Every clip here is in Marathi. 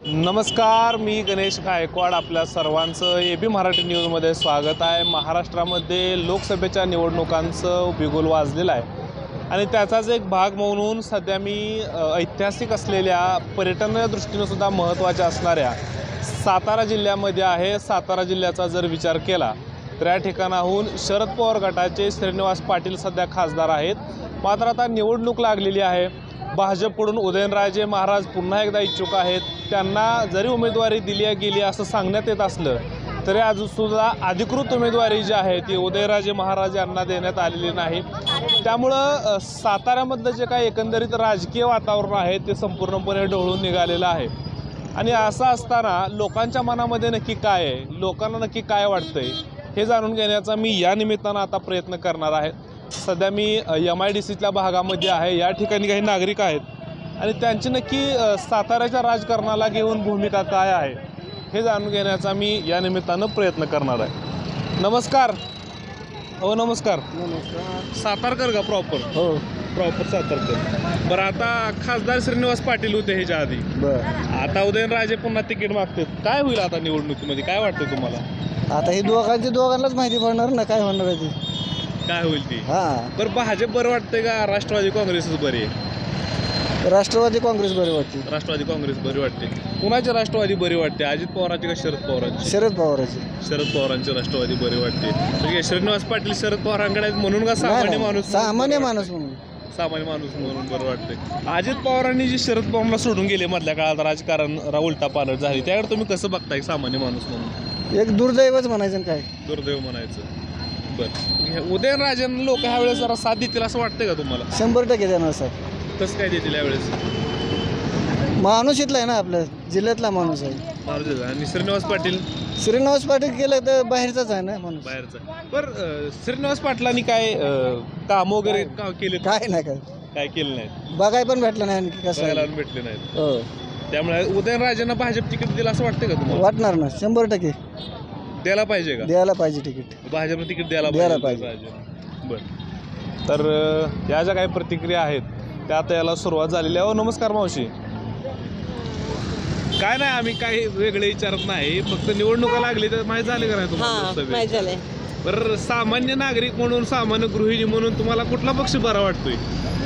नमस्कार मी गणेश गायकवाड आपल्या सर्वांचं ए बी मराठी न्यूजमध्ये स्वागत आहे. महाराष्ट्रामध्ये लोकसभेच्या निवडणुकांचं बिगुल वाजलेलं आहे. आणि त्याचाच एक भाग म्हणून सध्या मी ऐतिहासिक असलेल्या पर्यटनाच्या दृष्टीनंसुद्धा महत्त्वाच्या असणाऱ्या सातारा जिल्ह्यामध्ये आहे. सातारा जिल्ह्याचा जर विचार केला तर या ठिकाणाहून शरद पवार गटाचे श्रीनिवास पाटील सध्या खासदार आहेत. मात्र आता निवडणूक लागलेली आहे. भाजपकडून उदयनराजे महाराज पुन्हा एकदा इच्छुक आहेत. त्यांना जरी उमेदवारी दिली गेली असं सांगण्यात येत असलं तरी अजूनसुद्धा अधिकृत उमेदवारी जी आहे ती उदयराजे महाराज यांना देण्यात आलेली नाही. त्यामुळं साताऱ्यामधलं जे काही एकंदरीत राजकीय वातावरण आहे ते संपूर्णपणे ढवळून निघालेलं आहे. आणि असं असताना लोकांच्या मनामध्ये नक्की काय आहे? लोकांना नक्की काय वाटतंय? हे जाणून घेण्याचा मी या निमित्तानं आता प्रयत्न करणार आहे. सध्या मी एम आय डी सीतल्या भागामध्ये आहे. या ठिकाणी काही नागरिक आहेत. आणि त्यांची नक्की साताऱ्याच्या राजकारणाला घेऊन भूमिका काय आहे हे जाणून घेण्याचा मी या निमित्तानं प्रयत्न करणार आहे. नमस्कार. हो नमस्कार. नमस्कार. सातारकर का प्रॉपर हो. प्रॉपर सातारकर. बरं आता खासदार श्रीनिवास पाटील होते ह्याच्या आधी. बर. आता उदयनराजे पुन्हा तिकीट मागतात. काय होईल आता निवडणुकीमध्ये? काय वाटतं तुम्हाला? आता हे दोघांचे दोघांनाच माहिती पडणार ना काय होणार आहे ते? काय होईल ती? हा. बरं भाजप बरं वाटतंय का? राष्ट्रवादी काँग्रेसच बरी आहे. राष्ट्रवादी काँग्रेस बरे वाटते. राष्ट्रवादी काँग्रेस बरी वाटते. कुणाची राष्ट्रवादी बरी वाटते? अजित पवारांची का शरद पवारांची? शरद पवारांचे. शरद पवारांची राष्ट्रवादी बरी वाटते. ठीक आहे श्रीनिवास पाटील शरद पवारांकडे आहेत म्हणून का सामान्य नाही. माणूस सामान्य माणूस म्हणून. सामान्य माणूस म्हणून बरं वाटतंय. अजित पवारांनी जी शरद पवारांना सोडून गेले मधल्या काळात राजकारण रा- उलटा पालट झाली त्याकडे तुम्ही कसं बघताय सामान्य माणूस म्हणून? एक दुर्दैवच म्हणायचं आणि काय? दुर्दैव म्हणायचं. बरं उदयनराजेंना लोक ह्या वेळेस जरा साथ देतील असं वाटतंय का तुम्हाला? शंभर टक्के देणार सर कसं काय देतील यावेळेस? माणूस इथला आहे ना आपल्या जिल्ह्यातला माणूस आहे. आणि श्रीनिवास पाटील? श्रीनिवास पाटील केलं तर बाहेरचाच आहे ना माणूस. बाहेरचा. बरं श्रीनिवास पाटलांनी काय अं, काम वगैरे का केले काय नाही काय. काय केलं नाही? बघाय पण भेटलं नाही आणखी कसं बघायला आहे. भेटले नाहीत हो. त्यामुळे उदयनराजेंना भाजप तिकीट दिलं असं वाटतंय का तुम्हाला? वाटणार ना शंभर टक्के. द्यायला पाहिजे का? द्यायला पाहिजे तिकीट. भाजपनं तिकीट द्यायला द्यायला बर. तर अं, या ज्या काही प्रतिक्रिया आहेत त्या आता याला सुरुवात झालेली आहे. हो नमस्कार मावशी. काय नाही आम्ही काही वेगळे विचारत नाही. फक्त निवडणुका लागली तर माहीत झाले का नाही तुम्हाला हा सगळे? माहीत झालंय. बरं सामान्य नागरिक म्हणून सामान्य गृहिणी म्हणून तुम्हाला कुठला पक्ष बरा वाटतोय?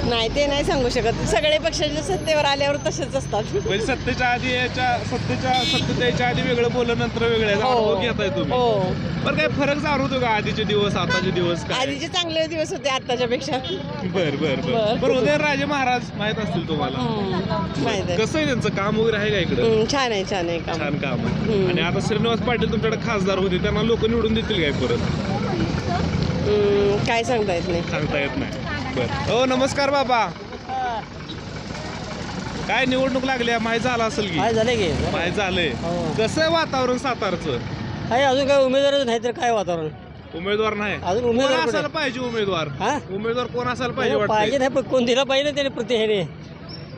नाही ते नाही सांगू शकत. सगळे पक्षाचे सत्तेवर आल्यावर तसेच असतात. म्हणजे सत्तेच्या आधी याच्या सत्तेच्या सत्तेत यायच्या आधी वेगळं बोललं नंतर वेगळं याचा अनुभव घेताय तुम्ही. हो. बरं काय फरक जाणवतो का आधीचे दिवस आताचे दिवस काय? आधीचे चांगले दिवस होते आताच्या पेक्षा. बर बर बर. बर. बरं उदयनराजे महाराज माहीत असतील तुम्हाला. माहीत आहे. कसं आहे त्यांचं? काम वगैरे आहे का इकडं? हम्म, छान आहे छान आहे काम. छान काम आहे. हम्म. आणि आता श्रीनिवास पाटील तुमच्याकडे खासदार होते त्यांना लोक निवडून देतील काय परत? हम्म, काय सांगता येत नाही. सांगता येत नाही. बर. हो नमस्कार बाबा. काय निवडणूक लागली? माहीत झालं असेल की? काय झालं की. माहीत झालंय. हो. कसं आहे वातावरण सातारचं? काय अजून काय उमेदवारच नाही तर काय वातावरण? उमेदवार नाही. अजून कोण उमेदवार कुठे? असायला पाहिजे उमेदवार? हा? उमेदवार कोण असायला पाहिजे पाहिजे वाटतं नाही पण कोण दिला पाहिजे ना त्याने प्रति हे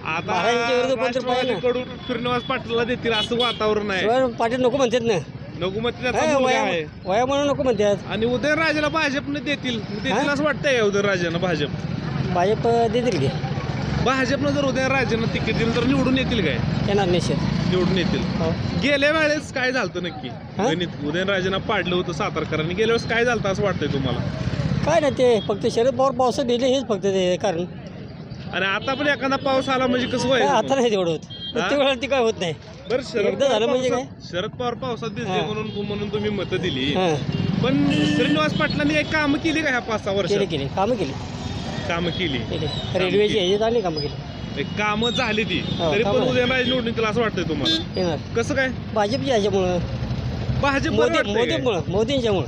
आता महाराजांच्या विरुद्ध कोणतरी पाहिजे ना. राष्ट्रवादीकडून श्रीनिवास पाटलाला देतील असं वातावरण आहे. शिवाय पाटील नको म्हणतात ना. नगुमती त्याचा काय मुलगा वया आहे. वया म्हणून नको म्हणतात आणि उदयनराजेला भाजपने देतील. देतील हा? असं वाटतंय का उदयनराजेनं भाजप. भाजप देतील की. भाजपनं जर उदयनराजेनं तिकीट दिलं तर निवडून येतील काय? येणार निश्चित निवडून येतील. हो. गेल्या वेळेस काय झालं नक्की? हा? गणित उदयनराजेनं पाडलं होतं सातारकरांनी. गेल्या वेळेस काय झालं असं वाटतंय तुम्हाला? काय नाही ते फक्त शरद पवार पावसात दिले हेच फक्त ते कारण. आणि आता पण एखादा पाऊस आला म्हणजे कसं काय आता नाही तेवढं होत. प्रत्येक वेळेला ती काय होत नाही. बरं शरद एकदा झालं पवार म्हणजे पावसात- शरद पवार पावसात दिसले हा. म्हणून म्हणून तुम्ही मतं दिली. हां. पण श्रीनिवास पाटलांनी एक कामं केली का ह्या पाच सहा केली वर्षात? केली कामं केली. कामं केली. केली. रेल्वेची ह्याची चांगली कामं केली. कामं झाली ती. हो, तरी पण कामं. उदयनराजे निवडून येतील असं वाटतंय तुम्हाला? येणार. कसं काय? भाजपची ह्याच्यामुळं. भाजप मोदी काय? मोदीमुळं. मोदींच्यामुळं.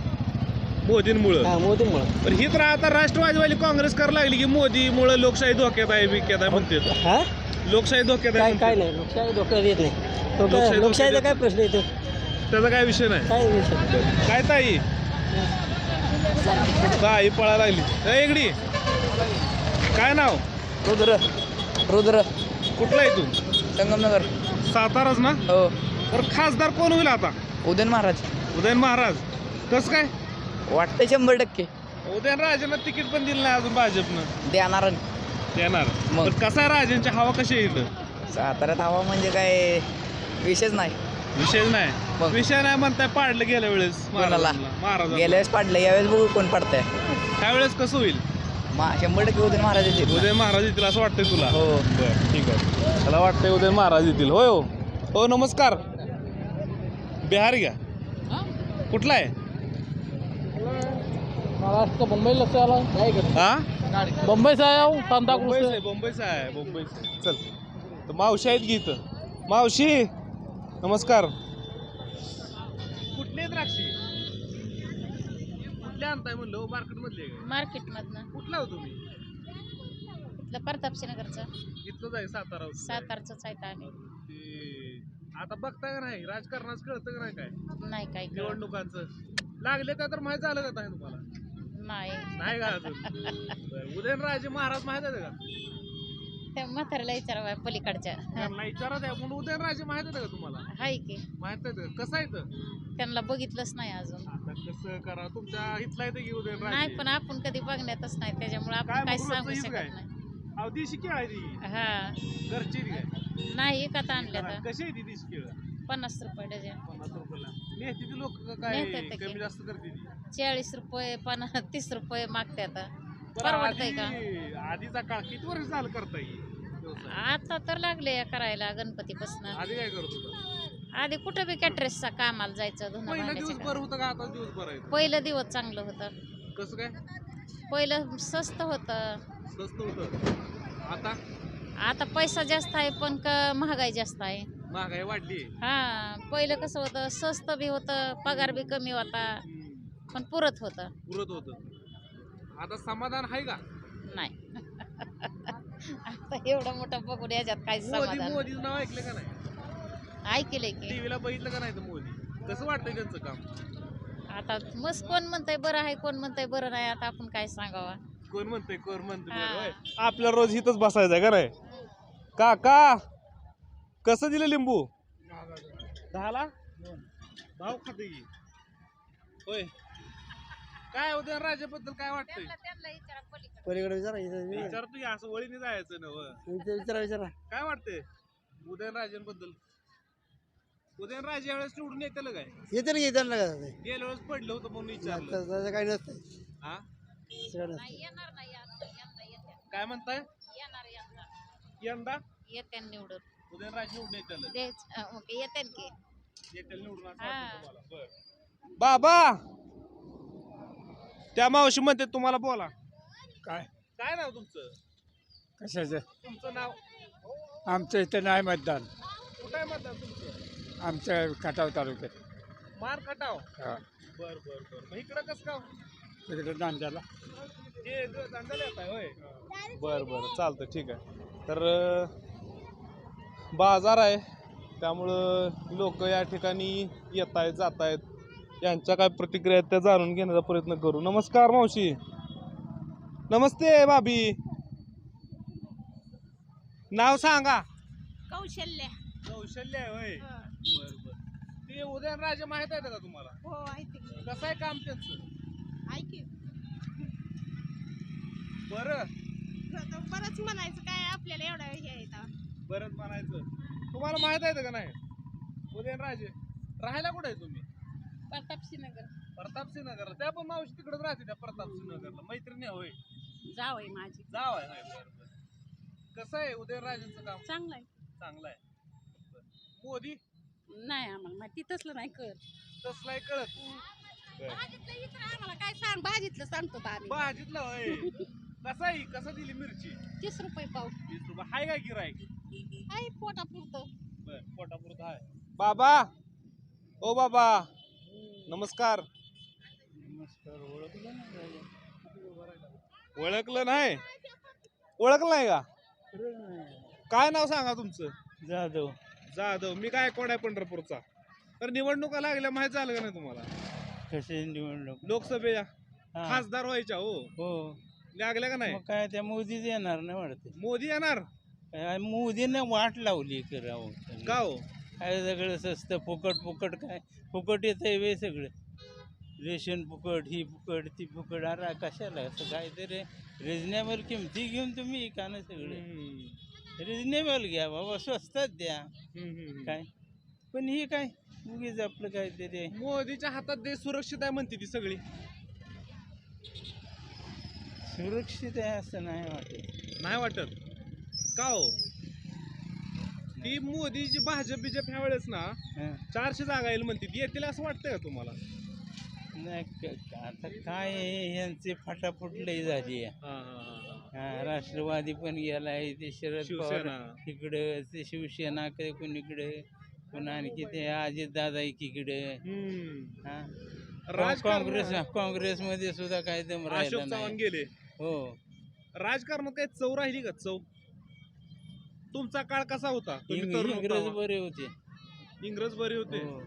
मोदींमुळं. हां मोदीमुळं. पण ही तर आता राष्ट्रवादीवाली काँग्रेस करायला लागली की मोदीमुळे लोकशाही धोक्यात आहे विक्यात आहे म्हणते. हां? लोकशाही धोक्यात काय आहे काय. नाही लोकशाही डोक्यावर येत नाही. लोकशाही लोक लोकशाहीचा काय प्रश्न येतो? त्याचा काय विषय नाही. काय विषय? काय ताई? ताई पळायला लागली. ए, इकडी काय नाव? रुद्र. रुद्र. कुठला आहे तू? संगमनगर. साताराच ना? हो. तर खासदार कोण होईल आता? उदयन महाराज. उदयन महाराज. कसं काय? वाटतंय शंभर टक्के. उदयन राजेनं तिकीट पण दिलं नाही अजून भाजपनं. देणार देणार मग. पण कसा आहे राजांची हवा कशी आहे इथं? साताऱ्यात हवा म्हणजे काय विषयच नाही. विषय नाही. मग? विषय नाही म्हणताय पाडलं गेल्या वेळेस कोणाला? महाराजांना. गेल्या वेळेस पाडलं यावेळेस बघू कोण पडतंय. त्यावेळेस कसं होईल? मा शंभर टक्के उदयन महाराज येतील. उदय महाराज येतील असं वाटतंय तुला? हो. बरं ठीक आहे. मला वाटतंय उदय महाराज येतील. होय हो. हो नमस्कार. बिहार घ्या. कुठला आहे? महाराष्ट्र मुंबईला आला काय करतो हा? मुंबई से आया हूँ सांता क्रूज मुंबईचं से आहे मुंबईचं आहे मुंबईचं आहे. चल. तर मावशी आहेत गीत मावशी नमस्कार. कुठले द्राक्षी? कुठले आणताय म्हणलं मार्केट मधले मार्केटमधनं. कुठला हो तुम्ही? इथलं प्रतापशीनगरचं इथलंच आहे सातारा सातारचंच आहे आम्ही. ते आता बघताय का नाही? राजकारणाचं कळतं का नाही काय? नाही काय कळत. निवडणुकांचं. लागले का तर माहीत झालं का नाही तुम्हाला? नाही. नाही का अजून? बरं. उदयनराजे महाराज माहीत आहे का? त्या म्हाताऱ्याला विचारावं पलीकडच्या. त्यांना विचारत आहे पण उदयनराजे माहीत आहे का तुम्हाला? हाय की. माहीत आहे का? कसं आहे तर त्यांना बघितलंच नाही अजून. आता कसं करा तुमच्या इथला येतं की उदयनराजे? नाही पण आपण कधी बघण्यातच नाही त्याच्यामुळे काय आपण काय मग सांगू हीच शकत काय? नाही. अहो देशी केळ आहे ती. हा. घरची ती काय? नाही एकात आणल्या तर कशी आहे ती देशी केळ? पन्नास रुपये डझन. पन्नास रुपयाला. नेहती ती लोक काय नेतात की. कमी जास्त करते ती? चाळीस रुपये पन्नास तीस रुपये मागतात बरं, परवडतंय का? आधी- आधीचा काळ किती वर्ष झालं करता येईल? आता तर लागले करायला गणपतीपासून. आधी काय करत आधी कुठं बी कॅटरेसचा कामाला जायचं धुणं पहिला दिवस काम. बरं होतं का? आता दिवस बरं आहे. पहिलं दिवस चांगलं होतं. कसं काय? पहिलं स्वस्त होतं. स्वस्त होतं. आता? आता पैसा जास्त आहे पण क महागाई जास्त आहे. महागाई वाढली. हा पहिलं कसं होतं? स्वस्त बी होतं पगार बी कमी होता. पण पुरत होतं. पुरत होतं. आता समाधान आहे का? नाही. आता एवढं मोठं बघून याच्यात काय मोदी समाधान? नाव ऐकलं का नाही? ऐकलंय की. टीव्हीला बघितलं का नाही तर मोदी? कसं वाटतंय त्यांचं काम? आता मस्त कोण म्हणतंय बरं आहे कोण म्हणतंय बरं नाही आता आपण काय सांगावा? कोण म्हणतंय कोण म्हणतंय. होय. आपल्या रोज इथंच बसायचं आहे का नाही? काका कसं दिलं लिंबू? दहाला? भाव खाते की. होय. काय उद्या राजाबद्दल काय वाटतंय? पलीकडे. विचारा इथं विचारा. विचारतो की असं वळीने जायचं ना व. इथं विचारा विचारा. काय वाटतंय? उदयनराजेंबद्दल उदयनराजे यावेळेस निवडून येतील काय? येते ना येते ना? गेल्या वेळेस पडलं होतं म्हणून विचारलं. त्याचं काही नसतं हा? सगळं नसतं येणार नाही यंदा येत्या. काय म्हणताय? येणार यंदा. यंदा? येत्या निवडून. उदयनराजे निवडून येतील. तेच ओके येते की. येतील निवडून असं हा. वाटतं तुम्हाला. बरं. बाबा! त्या मावशी म्हणते तुम्हाला बोला. काय? काय नाव तुमचं? कशाचं? तुमचं नाव? आमचं इथं नाही मतदान. कुठं आहे मतदान तुमचं? आमच्या खटाव तालुक्यात. मार खटाव? हा. बर बर बर. मग इकडं कसं का तिकडे दांड्याला हे ज- दांडाला येत आहे होय. बर बर. चालतं ठीक आहे. तर अं, बाजार आहे. त्यामुळं लोक या ठिकाणी येत आहेत जात आहेत यांच्या काय प्रतिक्रिया आहेत त्या जाणून घेण्याचा प्रयत्न करू. नमस्कार मावशी. नमस्ते भाभी. नाव सांगा. कौशल्य. कौशल्य आहे होय. बर बर ते उदयनराजे माहीत आहे का तुम्हाला? हो ऐकते कसं आहे काम त्यांचं? ऐकी बरं. बरंच म्हणायचं काय आपल्याला एवढा हे येतं बरंच म्हणायचं. तुम्हाला माहीत आहे का नाही? उदयनराजे राहायला कुठे आहे तुम्ही? प्रतापशीनगर प्रतापसिंह नगरला त्या पण मावशी तिकडेच राहते त्या प्रतापसिंह नगरला मैत्रिणी होय. जाव आहे माझी. जाव आहे होय, बरं, बरं. कसं आहे उदयनराजेंचं काम? चांगलं आहे चांगलं आहे. बरं. मोदी? नाही आम्हाला माहिती तसलं नाही कर तसलं आहे कळत. बरं. आम्हाला काय सांग भाजीतलं सांगतो बा आम्ही. भाजीतलं होय. कसं आहे कसं दिली मिरची? तीस रुपये पाव. वीस रुपये. हाय काय गिरायक आहे पोटा पुरतं बर पोटापुरत आहे बाबा ओ बाबा. नमस्कार. ओळखलं नाही ओळखलं नाही? का? काय नाव सांगा तुमचं? जाधव. जाधव. मी काय कोण आहे पंढरपूरचा? तर निवडणुका लागल्या माहीत झालं का नाही तुम्हाला? कसे निवडणूक? लोकसभेच्या? हा. खासदार व्हायच्या हो? हो. लागल्या का नाही? मग काय त्या मोदीच येणार नाही वाटते. मोदी येणार? मोदीने वाट लावली करावं का हो? काय सगळं स्वस्त फुकट फुकट काय? फुकट येतं वे सगळं. रेशन फुकट ही फुकट ती फुकट. अरे कशाला? असं काहीतरी रिजनेबल किमती घेऊन तुम्ही का ना सगळे. रिजनेबल घ्या बाबा स्वस्तात द्या. काय? पण हे काय? उगीच आपलं काहीतरी. आहे. मोदीच्या हातात देश सुरक्षित आहे म्हणते ती सगळी. सुरक्षित आहे असं नाही वाटत. नाही वाटत. का हो? ती मोदीची भाजप बिजप ह्या वेळेस ना. चारशे जागा येईल म्हणते. येतील असं वाटतंय का तुम्हाला? नाही क- आता काय यांचे फाटाफूट लई झाली आहे. हा, हा, हा, हा. हा, राष्ट्रवादी पण गेलाय ते शरद पवार शिवसेना. इकडं ते शिवसेना कडे कोणीकडे पुन्हा आणखी ते अजित दादा एकीकडे हम्म. हा? राजकारण- काँग्रेस काँग्रेसमध्ये सुद्धा काय दम राहिला अशोक चव्हाण नाही. गेले. हो. राजकारणात काही चव राहिली का? चव? तुमचा काळ कसा होता? तुम्ही इंग- तरुण इंग्रज. बरे होते. इंग्रज बरे होते? हो.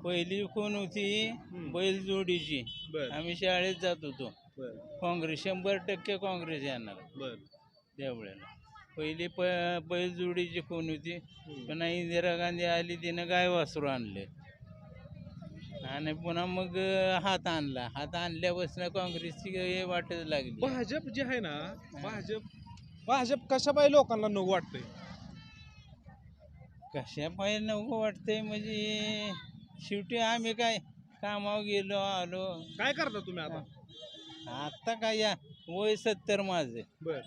पहिली कोण होती. बैल जोडीची. बर. आम्ही शाळेत जात होतो. बर. काँग्रेस शंभर टक्के काँग्रेस येणार. बर. त्यावेळेला. पहिली प बैल जोडीची कोण होती. हम्म. पुन्हा इंदिरा गांधी आली तिनं गाय वासरू आणले. आणि पुन्हा मग अं, हात आणला. हात आणल्यापासून काँग्रेसची हे वाटच लागली. भाजप जे आहे ना भाजप भाजप कशा पाहिजे लोकांना नको वाटतंय? कशा पाहिजे नको वाटतंय? म्हणजे शेवटी आम्ही काय कामावर गेलो आलो. काय करता तुम्ही आता? आता काय या वय सत्तर माझं. बर.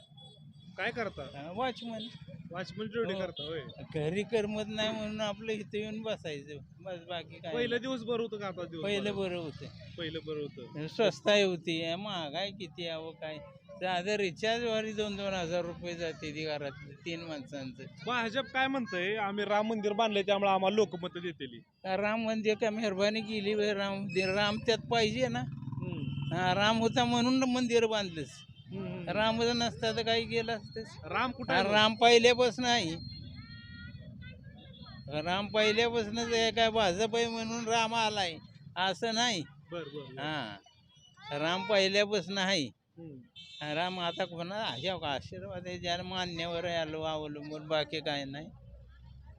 काय करता? वॉचमन. वॉचमन ड्युटी हो. करता होय. घरी करमत नाही म्हणून आपलं इथं येऊन बसायचं. बस बाकी काय पहिलं. दिवस बरं होतं का आता दिवस पहिलं बरं? होतं. पहिलं बरं होतं. स्वस्ताई होती. महागाई किती यावं काय? साधं रिचार्ज वारी दोन दोन हजार रुपये जाते ती घरात तीन माणसांचं. भाजप काय म्हणतंय आम्ही राम मंदिर बांधले त्यामुळे आम्हाला लोकमत देतील. का राम मंदिर का मेहरबानी केली? बे राम मंदिर राम त्यात पाहिजे ना. हा राम होता म्हणून मंदिर बांधलंच राम जर नसता तर काही केलं असतंच. राम कुठे हा, राम पहिल्यापासून आहे. राम पहिल्यापासूनच आहे काय भाजप आहे म्हणून राम आलाय असं नाही. बर बर हा. राम पहिल्यापासून आहे. हा, राम आता कोणा अशा का आशीर्वाद आहे ज्याला मान्यवर आलो अवलंबून बाकी काय नाही.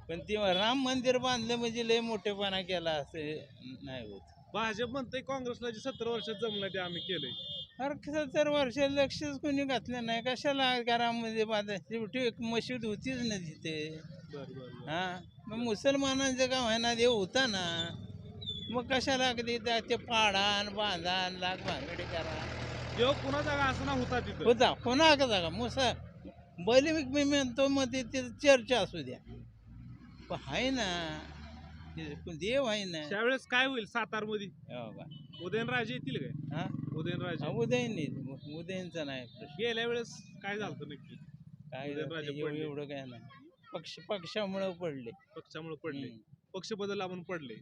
पण ते राम मंदिर बांधलं म्हणजे लय मोठेपणा केला असं नाही होत. भाजप म्हणतंय काँग्रेसला जे सतरा वर्षात जमलं ते आम्ही केलंय. अरे सत्तर वर्ष लक्षच कोणी घातलं नाही. कशाला घरामध्ये बांधा? शेवटी एक मशीद होतीच ना तिथे. हा? मग मुसलमानांचं का व्हायना देव होता ना. मग कशाला अगदी ते पाडा आणि बांधा आणि लाग भांगडी करा? देव कुणा जागा असं ना होता तिथं. होता. कोणा का जागा? मुसा बैल मी म्हणतो मग ते ते चर्चा असू द्या. पण आहे ना. देव आहे ना. त्यावेळेस काय होईल सातारमध्ये? हो का? उदयनराजे येतील काय? हा? उदयनराजे. हा, उदयन नाही उदयनचा नाही प्रश्न. गेल्या वेळेस काय झालं नक्की? काय उदयनराजे झालं, एव- पडले. एवढं काय नाही. पक्ष पक्षामुळं पडले. पक्षामुळे पडले. हम्म. पक्ष बदल आपण पडले.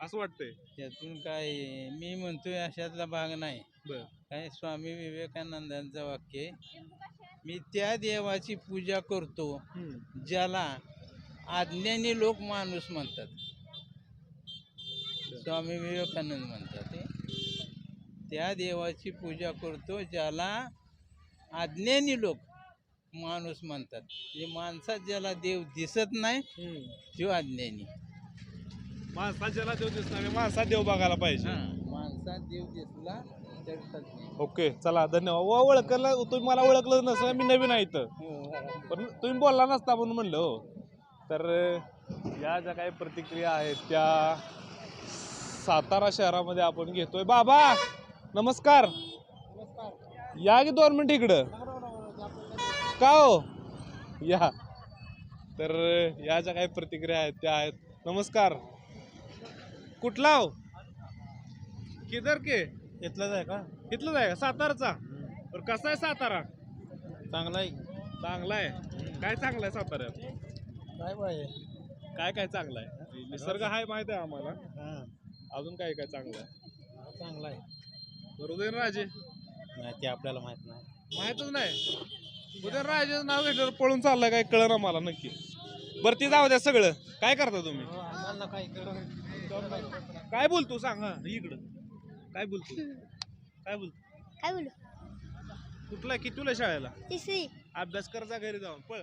असं वाटतंय. त्यातून काय मी म्हणतोय अशातला भाग नाही. बर. काय स्वामी विवेकानंदांचं वाक्य आहे, मी त्या देवाची पूजा करतो हम्म. ज्याला आज्ञानी लोक माणूस म्हणतात. स्वामी विवेकानंद म्हणतात हे. त्या देवाची पूजा करतो ज्याला आज्ञानी लोक माणूस म्हणतात. म्हणजे माणसात ज्याला देव दिसत नाही. तो अज्ञानी माणसाच्याला देव दिसणार नाही, माणसात देव बघायला पाहिजे. माणसात देव दिसला तर. ओके चला धन्यवाद. वा ओळखलं तुम्ही मला ओळखलं नसलं मी नवीन आहे इथं. पण तुम्ही बोलला नसता म्हणून म्हणलं हो. तर या ज्या काही प्रतिक्रिया आहेत त्या सातारा शहरामध्ये आपण घेतोय. बाबा नमस्कार. या की दोन मिनिट इकडं? का हो? या. तर या ज्या काही प्रतिक्रिया आहेत त्या आहेत. नमस्कार. कुठला हो? किधर के? इथलंच आहे का? इथलंच आहे का? सातारचा? तर कसा आहे सातारा? चांगला आहे. चांगला आहे. काय चांगलं आहे साताऱ्यात? काय पाहिजे काय काय चांगलं आहे? निसर्ग हाय माहीत आहे आम्हाला. हां. अजून काय काय चांगलं आहे? चांगला आहे. बरोबर राजे. नाही ते आपल्याला माहीत नाही. माहितच नाही. उदय राजेचं नाव घेतल्यावर पळून चाललंय काय कळलं मला नक्की. बरं ते जाऊ द्या सगळं. काय करता तुम्ही? आम्हाला काय काय बोलतो सांग हा इकडं. काय बोलतो? काय बोलतो? काय बोलू? कुठला कितीला शाळेला? तिसरी. अभ्यास करता घरी जाऊन पळ.